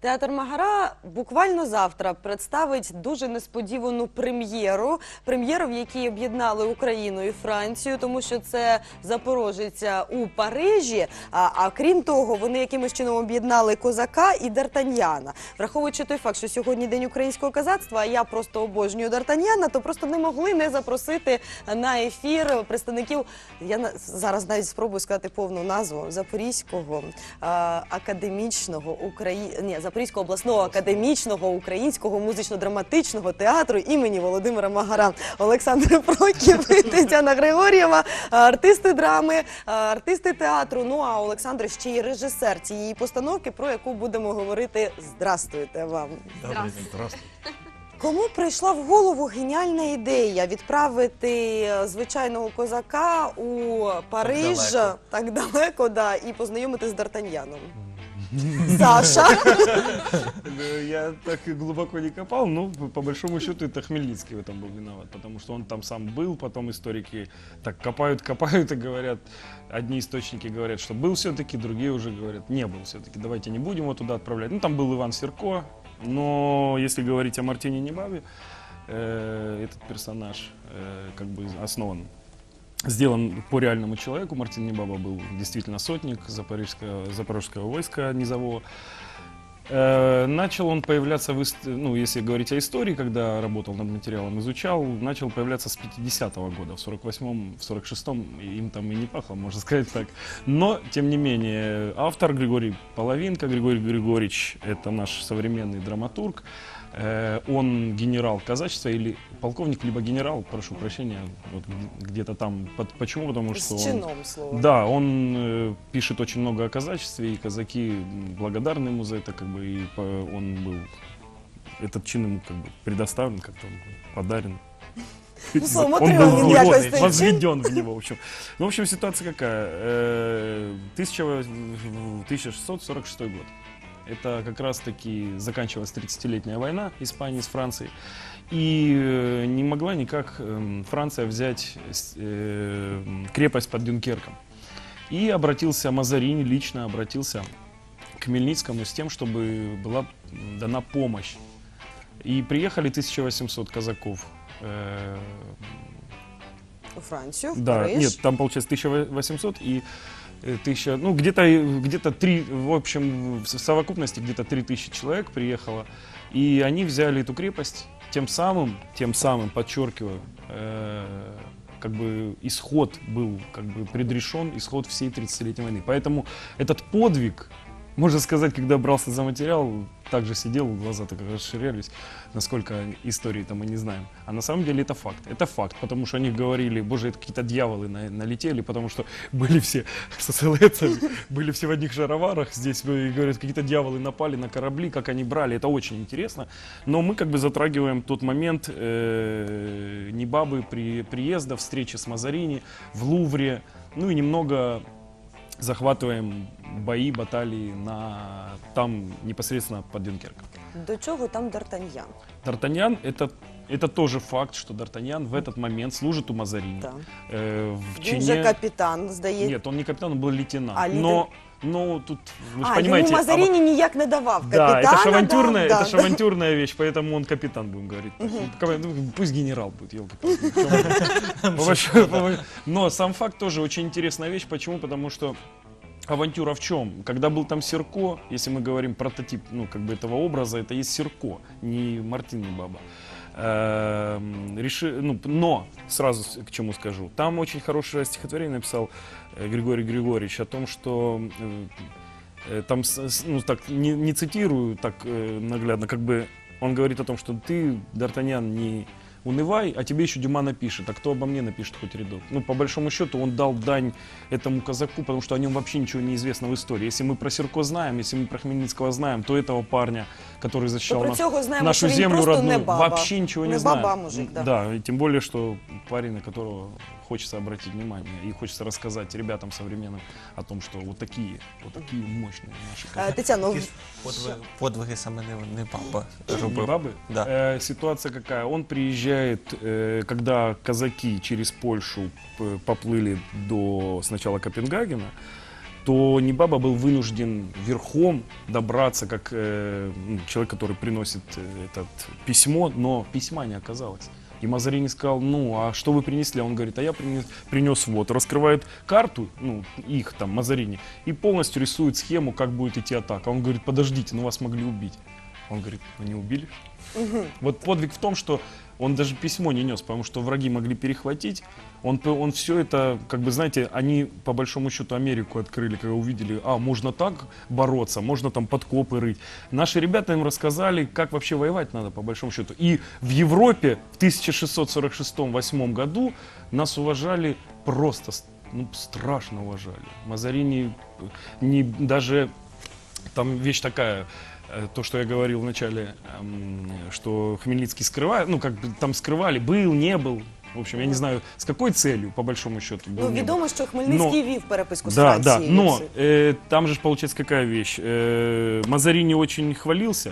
Театр Магара буквально завтра представить дуже несподівану прем'єру. Прем'єру, в якій об'єднали Україну і Францію, тому що це запорожиця у Парижі. А, а крім того, вони якимось чином об'єднали козака і Д'Артаньяна. Враховуючи той факт, що сьогодні день українського козацтва, а я просто обожнюю Д'Артаньяна, то просто не могли не запросити на ефір представників. Я зараз навіть спробую сказати повну назву Запорізького академічного Украї... Запорізького обласного академічного українського музично-драматичного театру імені Володимира Магара. Олександр Проків, і Тетяна Григор'єва, артисти драми, артисти театру. Ну а Олександр ще й режисер цієї постановки, про яку будемо говорити. Здрастуйте вам. Здравствуйте. Кому прийшла в голову геніальна ідея відправити е, звичайного козака у Париж далеко. так далеко, да, і познайомити з Д'Артаньяном? Саша. Э, Я так глубоко не копал, но по- большому счету это Хмельницкий в этом был виноват, потому что он там сам был, потом историки так копают, копают и говорят, одни источники говорят, что был все-таки, другие уже говорят, не был все-таки, давайте не будем его туда отправлять. Ну там был Иван Серко, но если говорить о Мартине Небабе, э, этот персонаж э, как бы основан сделан по реальному человеку. Мартин Небаба был действительно сотник запорожского, запорожского войска низового. Э, Начал он появляться, в, ну, если говорить о истории, когда работал над материалом, изучал, начал появляться с 50-го года, в 48-м, в 46-м им там и не пахло, можно сказать так. Но, тем не менее, автор Григорий Половинка, Григорий Григорьевич, это наш современный драматург, он генерал казачества или полковник, либо генерал, прошу прощения, вот где-то там. Почему? Потому что он... чином слово. Да, он э, пишет очень много о казачестве, и казаки благодарны ему за это, как бы, и он был, этот чин ему как бы предоставлен, как-то он подарен. Ну, Он был чин. возведен в него, в общем. Ну, в общем, ситуация какая? Э, 1000 1646 год. Это как раз-таки заканчивалась 30-летняя война Испании с Францией. И э, не могла никак эм, Франция взять э, крепость под Дюнкерком. И обратился Мазарини, лично обратился к Хмельницкому с тем, чтобы была дана помощь. И приехали 1800 казаков. э, У Францію, в да, Париж. нет, там получается 1800 и 1000, ну где-то где-то три, в общем, в совокупности где-то 3000 человек приехало, и они взяли эту крепость, тем самым, тем самым, подчеркиваю, э, как бы исход был как бы предрешен, исход всей 30-летней войны. Поэтому этот подвиг, можно сказать, когда брался за материал, также сидел, глаза так расширялись, насколько истории-то мы не знаем. А на самом деле это факт. Это факт, потому что о них говорили, боже, это какие-то дьяволы на- налетели, потому что были все с были все в одних шароварах здесь, говорят, какие-то дьяволы напали на корабли, как они брали, это очень интересно. Но мы как бы затрагиваем тот момент э, Небабы при, приезда, встречи с Мазарини в Лувре, ну и немного захватываем бои, баталии на там непосредственно под Дюнкерком. До чого там Д'Артаньян? Д'Артаньян это это тоже факт, что Д'Артаньян в этот момент служит у Мазарини. Да. Э, в Він же капітан, здається. Нет, он не капитан, он был лейтенант. А, но, но тут, вы же а, понимаете... йому а Мазаріні ніяк не давав Да, капітана. это ж авантюрная, да, это ж да. авантюрная вещь, поэтому он капитан, будем говорить. Кого- ну, Пусть генерал будет, елки Но сам факт тоже очень интересная вещь. Почему? Потому что авантюра в чем? Когда был там Серко, если мы говорим прототип, ну, как бы этого образа, это есть Серко, не Мартин, не Баба. Эм, реши- ну, но, сразу к чему скажу, там очень хорошее стихотворение написал э, Григорий Григорьевич о том, что э, э, там, ну, так, не, не цитирую так наглядно, как бы он говорит о том, что ты, Д'Артаньян, не унывай, а тебе еще Дюма напишет, а кто обо мне напишет хоть рядок? Ну, по большому счету, он дал дань этому казаку, потому что о нем вообще ничего не известно в истории. Если мы про Серко знаем, если мы про Хмельницкого знаем, то этого парня, который То защищал про наш- цього знаємо, нашу що він землю просто родную, не баба. вообще ничего не, не знаем. баба, мужик, да. Да, и тем более, что парень, на которого хочется обратить внимание и хочется рассказать ребятам современным о том, что вот такие, вот такие мощные наши Е, казаки. Тетяно, Ті ж подвиги, подвиги саме не, не папа Не робив. бабы? Да. Э, ситуация какая? Он приезжает, э, когда казаки через Польшу п- поплыли до сначала Копенгагена, то Небаба был вынужден верхом добраться, как э, ну, человек, который приносит э, это письмо, но письма не оказалось. И Мазарини сказал, ну, а что вы принесли? Он говорит, а я принес, принес вот. Раскрывает карту, ну, их там, Мазарини, и полностью рисует схему, как будет идти атака. Он говорит, подождите, ну вас могли убить. Он говорит, ну не убили? Вот подвиг в том, что он даже письмо не нес, потому что враги могли перехватить. Он, он все это, как бы, знаете, они по большому счету Америку открыли, когда увидели, а, можно так бороться, можно там подкопы рыть. Наши ребята им рассказали, как вообще воевать надо, по большому счету. И в Европе в 1646-8 году нас уважали просто, ну, страшно уважали. Мазарини э, не, даже там вещь такая, то, что я говорил вначале, эм, что Хмельницкий скрывает, ну, как бы там скрывали, был, не был. В общем, я не знаю, с какой целью, по большому счету, был, Ну, не был. відомо, що Хмельницький вів переписку з Да, да, Францією. но э, там же ж получается какая вещь. Э, Мазарини очень хвалился,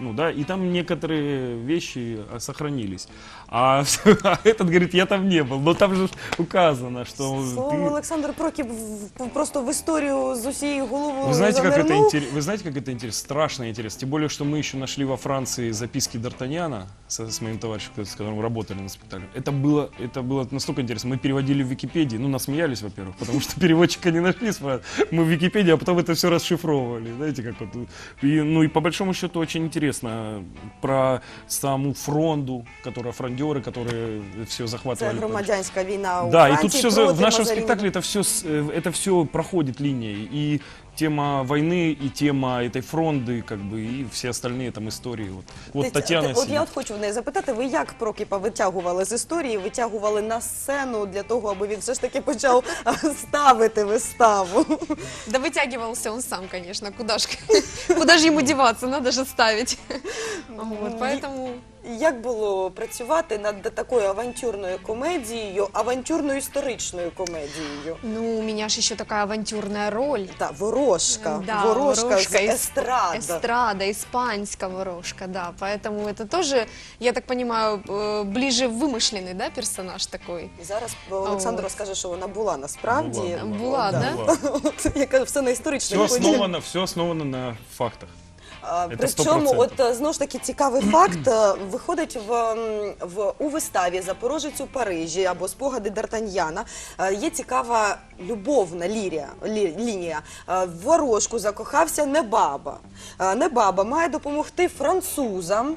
ну да, и там некоторые вещи а, сохранились. А, а этот говорит, я там не был. Но там же ж указано, что Словом, ты- Олександр Прокіп в- просто в історію з усією головою Вы знаете, как это занирнув. интересно? Вы знаете, как это интересно? Страшно интересно. Тем более, что мы еще нашли во Франции записки Д'Артаньяна с, с моим товарищем, с которым работали на спитале. Это было, это было настолько интересно. Мы переводили в Википедии. Ну, насмеялись, во-первых, потому что переводчика не нашли. спра- Мы в Википедии, а потом это все расшифровывали. Знаете, как вот. И, ну и по большому счету очень интересно про саму фронду, которая фрондеры, которые все Це захватывали. громадянська війна у Да, и Франції тут все проти в нашем Мазаріні. спектакле это все, это все проходит линией. И тема войны, и тема этой фронды, как бы, и все остальные там истории. Вот, вот Ти- Татьяна ти- От я сидит. от хочу в неї запитати, ви як Прокіпа витягували з історії, витягували на сцену для того, аби він все ж таки почав а, ставити виставу? Да вытягивался он сам, конечно. Куда ж, куда же ему деваться? Надо же ставить. Вот, поэтому Як було працювати над такою авантюрною комедією, авантюрною історичною комедією? Ну, у меня же еще такая авантюрная роль. Та ворожка, Да, ворожка, ворожка з із- естрада. Эстрада, испанская ворожка, да. Поэтому это тоже, я так понимаю, э, ближе вымышленный, да, персонаж такой. І зараз Олександр От. розкаже, що вона була насправді. Була, Була, да? От, я кажу, все на історичному Все основано, все основано на фактах. А, Це Причому, 100%. от е, знову ж таки цікавий факт е, виходить в, м, в у виставі Запорожець у Парижі або спогади Д'Артаньяна. е, Є цікава любовна лірія, лі, лінія. Е, В ворожку закохався Небаба. Е, Небаба має допомогти французам.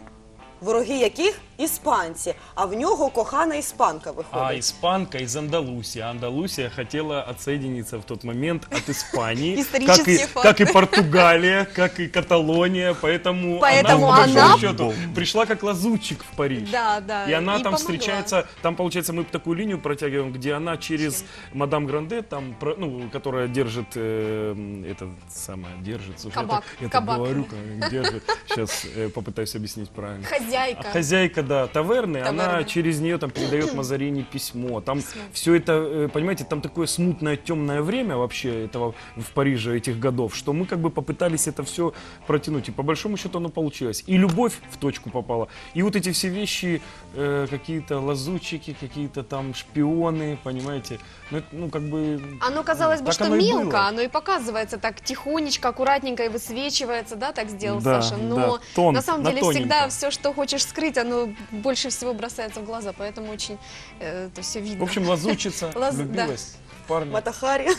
Вороги яких іспанці, а в нього кохана іспанка А виходить. испанка из Андалусии. Андалусия хотела отсоединиться в тот момент от Испании, как Исторические и, факты. как и Португалия, как и Каталония, поэтому, Поэтому она, по большому она- счету, пришла как лазутчик в Париж. Да, да. И она там помогла. встречается, там получается мы такую линию протягиваем, где она через мадам Гранде, там, про- ну, которая держит, э, м, это самое, держит, слушай, Кабак, я, так, я кабак. так говорю, как держит, сейчас попытаюсь объяснить правильно. Хозяйка. А Хозяйка, да, таверны, она Таверны. через нее там передает Мазарини письмо. Там все это, э, понимаете, там такое смутное, темное время вообще этого в Париже этих годов, что мы как бы попытались это все протянуть. И по большому счету оно получилось. И любовь в точку попала. И вот эти все вещи, э, какие-то лазутчики, какие-то там шпионы, понимаете. Ну, это, ну как бы... Оно казалось бы, так что оно мелко, было. оно и показывается так тихонечко, аккуратненько и высвечивается, да, так сделал Да, Саша. да, Но тон- на самом на деле тоненько. всегда все, что хочешь скрыть, оно больше всего бросается в глаза, поэтому очень э, это все видно. В общем, лазутчица Лаз- да. влюбилась в парня. Матахарі.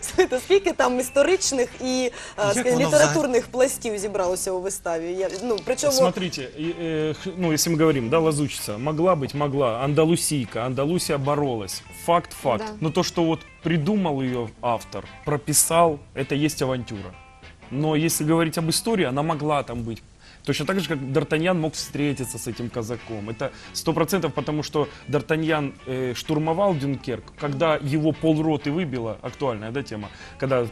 Слухайте, Скільки там історичних і е, Як скажімо, воно літературних пластів зібралося у виставі? Я, ну, причому Смотрите, и, э, х- ну, если мы говорим, да, лазучица, могла быть, могла, андалусийка, Андалусия боролась, факт, факт. Да. Но то, что вот придумал ее автор, прописал, это есть авантюра. Но если говорить об истории, она могла там быть. Точно так же, как Д'Артаньян мог встретиться с этим казаком. Это сто процентов, потому что Д'Артаньян э, штурмовал Дюнкерк, когда его полроты выбило, актуальная да, тема, когда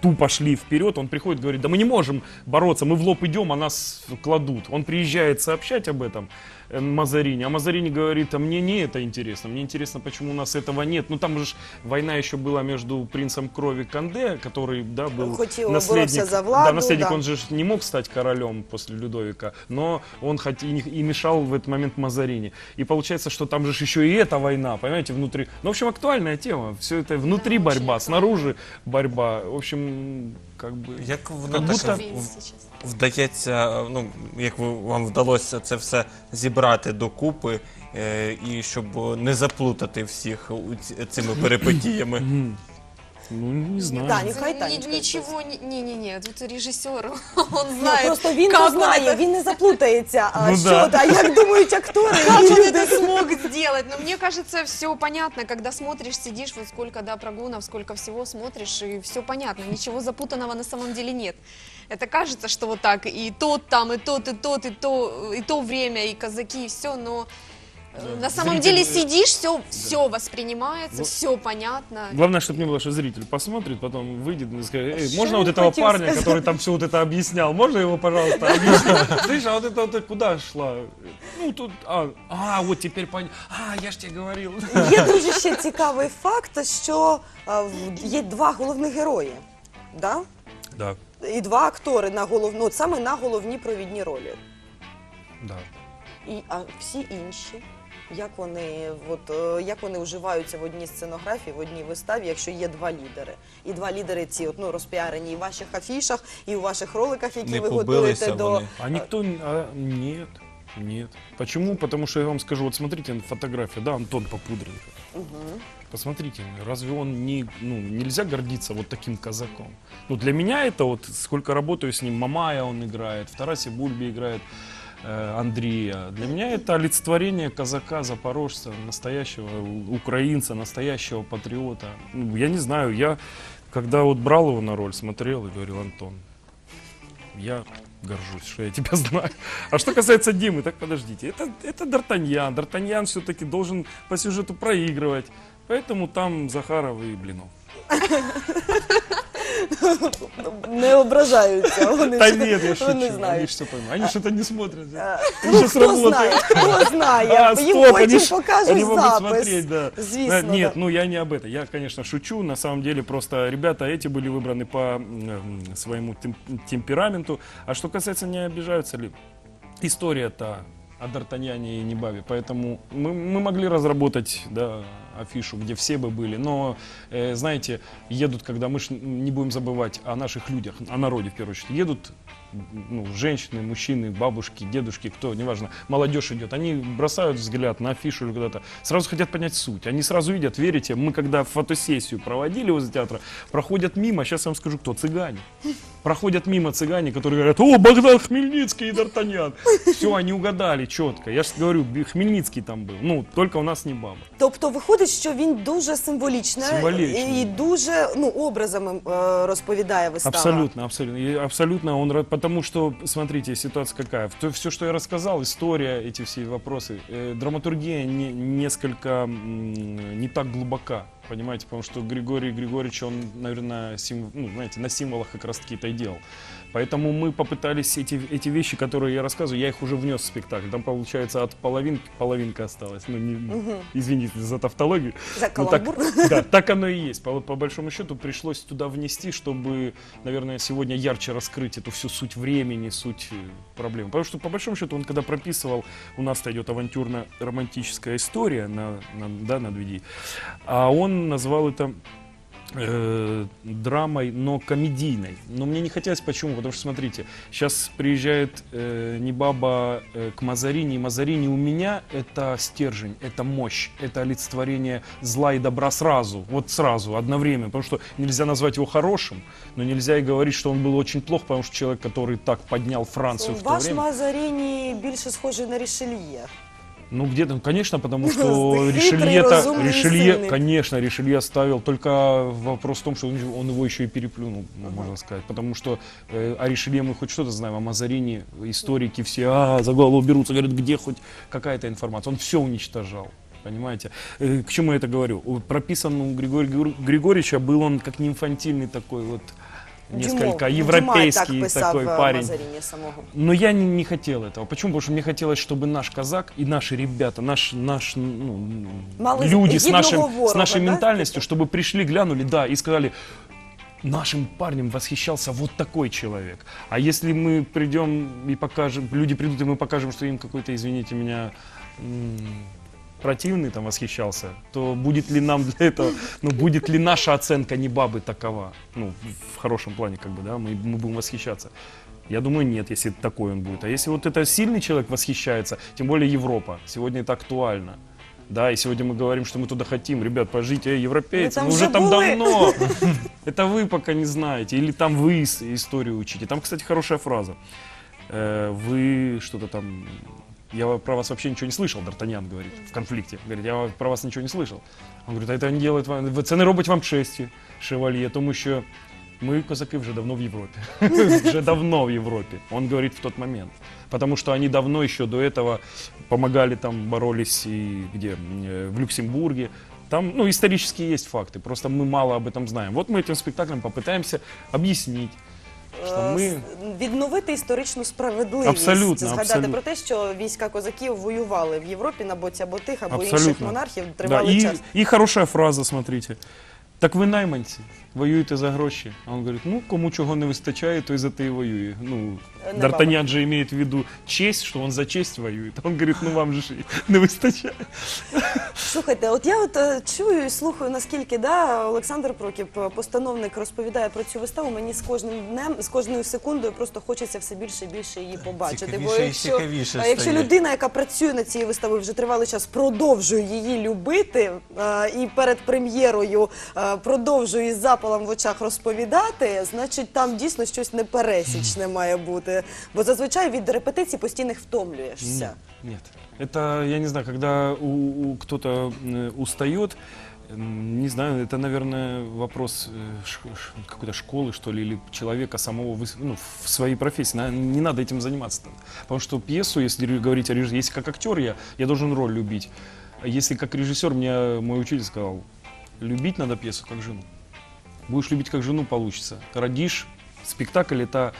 тупо шли вперед, он приходит, говорит, да мы не можем бороться, мы в лоб идем, а нас кладут. Он приезжает сообщать об этом, Мазарини. А Мазарини говорит, а мне не это интересно, мне интересно, почему у нас этого нет. Ну там же война еще была между принцем крови Канде, который, да, был Хотел наследник. за владу, да, наследник, да. он же не мог стать королем после Людовика, но он хоть и, не- и мешал в этот момент Мазарини. И получается, что там же еще и эта война, понимаете, внутри. Ну, в общем, актуальная тема. Все это внутри Да, борьба, снаружи борьба. В общем, как бы... Як воно Ну, так вдається, ну як ви, вам вдалося це все зібрати докупи, е, і щоб не заплутати всіх у ці- цими перипетіями. Ну, не знаю. Да, нехай Ни- Танечка Ничего, не, не, не, тут режиссер, он Ну, знает, просто він как то он знає, это- він не заплутається. А Ну що да. да, як думають актори Как і он люди. это смог сделать? Но мне кажется, все понятно, когда смотришь, сидишь, вот сколько да, прогонов, сколько всего смотришь, и все понятно. Ничего запутанного на самом деле нет. Это кажется, что вот так, и тот там, и тот, и тот, и то, и то время, и казаки, и все, но э, на самом Зритель, деле э, сидишь, все, все воспринимается, Вот. все понятно. Главное, чтобы не было, что зритель посмотрит, потом выйдет и скажет, «Эй, Что можно он вот этого хотел парня, сказать?» который там все вот это объяснял, можно его, пожалуйста, объяснить? Слышь, а вот это вот куда шла? Ну, тут, а, а, вот теперь понятно. А, я ж тебе говорил. Є дуже ще цікавий факт, що а, в- є два головних герої. Да? Да, І два актори на голов... ну, от саме на головні провідні ролі. да. І, а всі інші, як вони, от, е, як вони вживаються в одній сценографії, в одній виставі, якщо є два лідери. І два лідери ці от, ну, розпіарені і в ваших афішах, і у ваших роликах, які Не ви побилися готуєте до. вони. А никто, а, нет, нет. Почему? Потому что я вам скажу, вот смотрите на фотографию, да, Антон Попудренко. Мгм. Посмотрите, разве он не, ну, нельзя гордиться вот таким казаком? Ну, для меня это вот, сколько работаю с ним, Мамая он играет, в Тарасе Бульбе играет э, Андрея. Для меня это олицетворение казака, запорожца, настоящего украинца, настоящего патриота. Ну, я не знаю, я, когда вот брал его на роль, смотрел и говорил, Антон, я горжусь, что я тебя знаю. А что касается Димы, так подождите, это, это Д'Артаньян. Д'Артаньян все-таки должен по сюжету проигрывать. Поэтому там Захаров и Блинов. Не ображаються. Вони, Да ж- нет, я шучу, вони они знають. все поймут. Они что-то не смотрят. Е, Ну, Ну, щас хто работает. знає, хто знає. А, Їм стоп, они, потім ж- покажуть они могут запис. смотреть, да. Звісно, Да, Нет, да. ну я не об этом. Я, конечно, шучу. На самом деле, просто ребята эти были выбраны по м, своему тем- темпераменту. А что касается, не обижаются ли? История-то о Д'Артаньяне и Небаве. Поэтому мы, мы могли разработать да, афишу, где все бы были. Но, э, знаете, едут, когда мы не будем забывать о наших людях, о народе в первую очередь. Едут ну, женщины, мужчины, бабушки, дедушки, кто, неважно, молодежь идет, они бросают взгляд на афишу или куда-то, сразу хотят понять суть. Они сразу видят, верите, мы когда фотосессию проводили возле театра, проходят мимо, сейчас я вам скажу, кто, цыгане. Проходят мимо цыгане, которые говорят, о, Богдан Хмельницкий и Д'Артаньян. Все, они угадали четко. Я же говорю, Хмельницкий там был. Ну, только у нас не баба. Тобто виходить, що він дуже символічно Символічний. і дуже ну, образами е, розповідає виставу. Абсолютно, абсолютно. И абсолютно он, ра- потому что, смотрите, ситуация какая. все, что я рассказал, история, эти все вопросы, э, драматургия не- несколько м, не так глубока, понимаете, потому что Григорий Григорьевич, он, наверное, сим- ну, знаете, на символах как раз таки это и делал. Поэтому мы попытались эти, эти вещи, которые я рассказываю, я их уже внес в спектакль. Там, получается, от половинки, половинка осталась. Ну, не, извините за тавтологию. За Ну, так, да, так оно и есть. По, по большому счету пришлось туда внести, чтобы, наверное, сегодня ярче раскрыть эту всю суть времени, суть э, проблемы. Потому что, по большому счету, он когда прописывал, у нас-то идет авантюрно-романтическая история на, на, да, на DVD, а он назвал это э, драмой, но комедийной. Но мне не хотелось почему, потому что смотрите, сейчас приезжает э, Небаба э, к Мазарини, и Мазарини у меня это стержень, это мощь, это олицетворение зла и добра сразу, вот сразу, одновременно, потому что нельзя назвать его хорошим, но нельзя и говорить, что он был очень плох, потому что человек, который так поднял Францию в то Ваш время. Мазаріні більше схожий на Рішельє. Ну где-то, конечно, потому что Ришелье, сильный. конечно, Ришелье оставил, только вопрос в том, что он, его еще и переплюнул, ну, можно сказать, потому что э, о Ришелье мы хоть что-то знаем, о Мазарини историки все а, за голову берутся, говорят, где хоть какая-то информация, он все уничтожал. Понимаете? Э, К чему я это говорю? Прописан у Григория Григор- Григорьевича был он как не инфантильный такой вот несколько Дюмо- европейский Дюма так писав такой е, парень. Мазаріні самого. Но я не, не хотел этого. Почему? Потому что мне хотелось, чтобы наш казак и наши ребята, наш, наш ну, Мали люди с, гідного нашим, ворога, с нашей да, ментальностью, типа? чтобы пришли, глянули, да, и сказали, нашим парнем восхищался вот такой человек. А если мы придем и покажем, люди придут, и мы покажем, что им какой-то, извините меня, м, противный там восхищался, то будет ли нам для этого, ну, будет ли наша оценка не бабы такова, ну, в хорошем плане, как бы, да, мы, мы будем восхищаться. Я думаю, нет, если такой он будет. А если вот это сильный человек восхищается, тем более Европа, сегодня это актуально. Да, и сегодня мы говорим, что мы туда хотим. Ребят, пожите, эй, европейцы, там вы уже же там были. давно. Это вы пока не знаете. Или там вы историю учите. Там, кстати, хорошая фраза. Э, Вы что-то там... Я про вас вообще ничего не слышал, Д'Артаньян говорит, в конфликте. Говорит, я про вас ничего не слышал. Он говорит, а это не делает вам... Це не робить вам честі, шевальє, тому що мы, козаки, уже давно в Европе. Уже давно в Европе. Он говорит в тот момент. Потому что они давно еще до этого помогали там, боролись и где? Э, В Люксембурге. Там, ну, исторические есть факты, просто мы мало об этом знаем. Вот мы этим спектаклем попытаемся объяснить, что ми- відновити історичну справедливість, Абсолютно, згадати абсолютно. про те, що війська козаків воювали в Європі на боці або тих, або інших Абсолютно. монархів Да, тривалий и, час. и хорошая фраза, смотрите. Так ви найманці, воюєте за гроші. А він говорить, ну кому чого не вистачає, той за те і воює. Ну, Е, Д'Артаньян же имеет в виду честь, что он за честь воюет. Он говорит, ну вам же ж не вистачає. Слухайте, от я от е, чую і слухаю, наскільки да, Олександр Прокіп, е, постановник, розповідає про цю виставу. Мені з кожним днем, з кожною секундою просто хочеться все більше і більше її побачити. Цікавіше і цікавіше а якщо стає. людина, яка працює над цією виставою вже тривалий час, продовжує її любити е, і перед прем'єрою е, продовжує із запалом в очах розповідати, значить там дійсно щось непересічне має бути. Бо зазвичай від репетицій постійних втомлюєшся. Нет. Это, я не знаю, когда у, у кто-то э, устает, м, не знаю, это, наверное, вопрос э, ш- ш- какой-то школы, что ли, или человека самого выс- ну, в своей профессии. На- Не надо этим заниматься. Потому что пьесу, если ре- говорить о режиссере, если как актер я, я должен роль любить. А если как режиссер, мне мой учитель сказал, любить надо пьесу как жену. Будешь любить как жену, получится. Родишь, спектакль это э,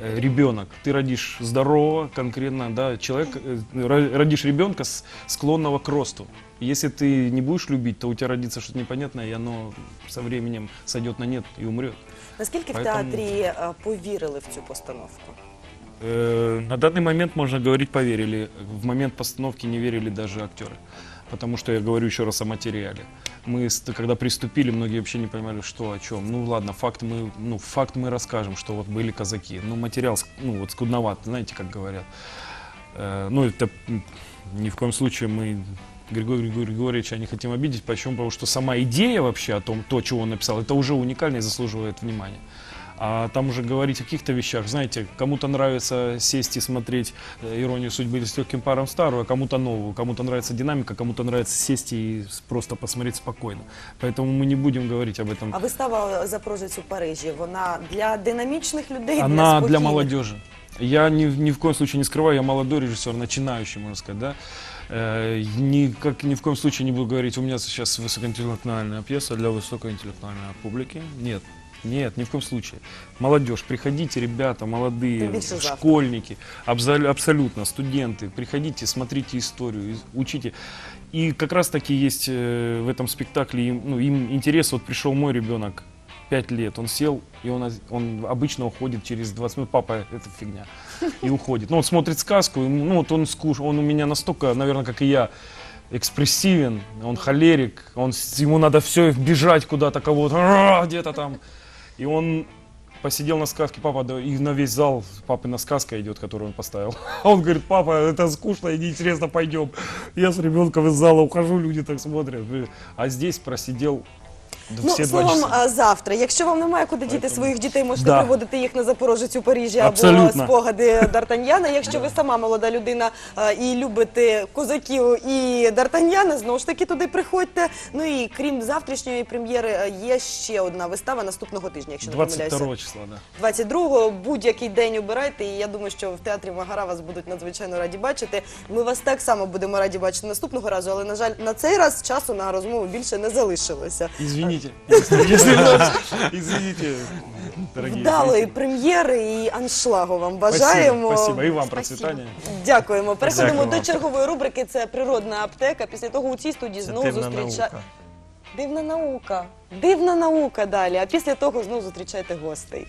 ребенок. Ты родишь здорового, конкретно, да, человек, э, ро- родишь ребенка с- склонного к росту. И Если ты не будешь любить, то у тебя родится что-то непонятное, и оно со временем сойдет на нет и умрет. Наскільки в Поэтому- театрі е, повірили в цю постановку? Э, На данный момент, можно говорить, поверили. В момент постановки не верили даже актеры. Потому что я говорю еще раз о материале. Мы, когда приступили, многие вообще не понимали, что о чем. Ну ладно, факт мы, ну, факт мы расскажем, что вот были казаки. Ну, материал, ну, вот скудноват, знаете, как говорят. Э, ну, это ни в коем случае мы Григория Григорьевича не хотим обидеть. Почему? Потому что сама идея вообще о том, то, чего он написал, это уже уникально и заслуживает внимания А там уже говорить о каких-то вещах, знаете, кому-то нравится сесть и смотреть э, «Иронию судьбы» или с легким паром старую, а кому-то новую, кому-то нравится динамика, кому-то нравится сесть и с- просто посмотреть спокойно. Поэтому мы не будем говорить об этом. А вистава «Запорожець у Парижі, вона для динамічних людей, для Она для спокійних? молодежи. Я ни, в- ни в коем случае не скрываю, я молодой режиссер, начинающий, можно сказать, да. Э, никак, ни в коем случае не буду говорить, у меня сейчас высокоинтеллектуальная пьеса для высокоинтеллектуальной публики. Нет, нет, ни в коем случае. Молодежь, приходите, ребята, молодые, завтра. школьники, абзо- абсолютно, студенты, приходите, смотрите историю, учите. И как раз таки есть э, в этом спектакле, им, ну, им интерес, вот пришел мой ребенок, 5 лет, он сел, и он, он обычно уходит через 20 минут, папа, это фигня, и уходит. Ну, он смотрит сказку, ну, вот он скуш, он у меня настолько, наверное, как и я, экспрессивен, он холерик, он, ему надо все бежать куда-то, кого-то, где-то там. И он посидел на сказке, папа, да, и на весь зал папина сказка идет, которую он поставил. А он говорит, папа, это скучно и неинтересно, пойдем. Я с ребенком из зала ухожу, люди так смотрят. А здесь просидел Ну, два словом, а, завтра. Якщо вам немає куди діти своїх дітей, можете Да. приводити їх на Запорожець у Парижі або Абсолютно. спогади Д'Артаньяна. Якщо ви сама молода людина а, і любите козаків і Д'Артаньяна, знову ж таки туди приходьте. Ну і крім завтрашньої прем'єри, а, є ще одна вистава наступного тижня, якщо не помиляюся. 22 числа, да. 22-го будь-який день обирайте, і я думаю, що в театрі Магара вас будуть надзвичайно раді бачити. Ми вас так само будемо раді бачити наступного разу, але на жаль, на цей раз часу на розмову більше не залишилося. Извините, Извините, если, нас- извините, Вдалої прем'єри і аншлагу вам бажаємо. спасибо. і вам процвітання. Дякуємо. Переходимо Дякую до вам. чергової рубрики. Це природна аптека. Після того у цій студії Це знову дивна зустріча наука. дивна наука. Дивна наука далі. А після того знову зустрічайте гостей.